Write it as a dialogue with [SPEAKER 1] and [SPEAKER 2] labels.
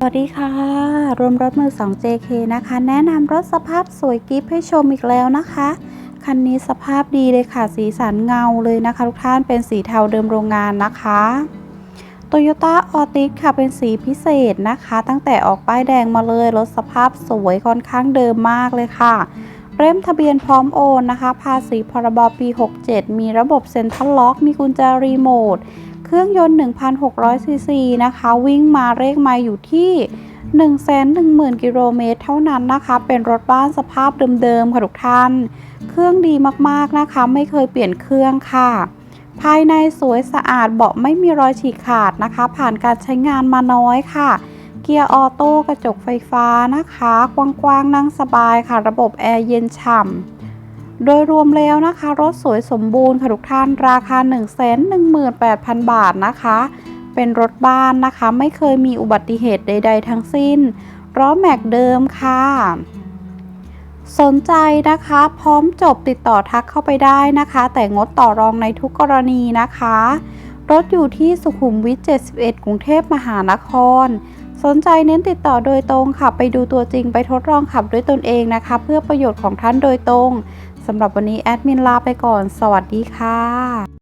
[SPEAKER 1] สวัสดีค่ะ รวมรถมือ 2 JK นะคะ แนะนำรถสภาพสวยกิฟต์ให้ชมอีกแล้วนะคะ คันนี้สภาพดีเลยค่ะ สีสันเงาเลยนะคะ ทุกท่านเป็นสีเทาเดิมโรงงานนะคะ Toyota a l t i s ค่ะ เป็นสีพิเศษนะคะ ตั้งแต่ออกป้ายแดงมาเลย รถสภาพสวยค่อนข้างเดิมมากเลยค่ะ เริ่มทะเบียนพร้อมโอนนะคะ ภาษีพรบปี 67 มีระบบเซ็นทรัลล็อก มีกุญแจรีโมท เครื่องยนต์ 1,600 ซีซีนะคะ วิ่งมาเลขมาอยู่ที่ 110,000 กิโลเมตรเท่านั้นนะคะ เป็นรถบ้านสภาพเดิมๆค่ะทุกท่าน เครื่องดีมากๆนะคะ ไม่เคยเปลี่ยนเครื่องค่ะ ภายในสวยสะอาดเบาะไม่มีรอยฉีกขาดนะคะ ผ่านการใช้งานมาน้อยค่ะ เกียร์ออโต้กระจกไฟฟ้านะคะ กว้างๆนั่งสบายค่ะ ระบบแอร์เย็นฉ่ำ โดยรวมแล้วนะคะ รถสวยสมบูรณ์ค่ะทุกท่านราคา 118,000 บาทนะคะ เป็นรถบ้านนะคะ ไม่เคยมีอุบัติเหตุใด ๆ ทั้งสิ้นล้อแม็กเดิมค่ะ สนใจนะคะ พร้อมจบติดต่อทักเข้าไปได้นะคะ แต่งดต่อรองในทุกกรณีนะคะ รถอยู่ที่สุขุมวิท 71 กรุงเทพมหานคร สนใจเน้นติดต่อโดยตรงค่ะ ไปดูตัวจริงไปทดลองขับด้วยตนเองนะคะ เพื่อประโยชน์ของท่านโดยตรง สำหรับวันนี้แอดมินลาไปก่อน สวัสดีค่ะ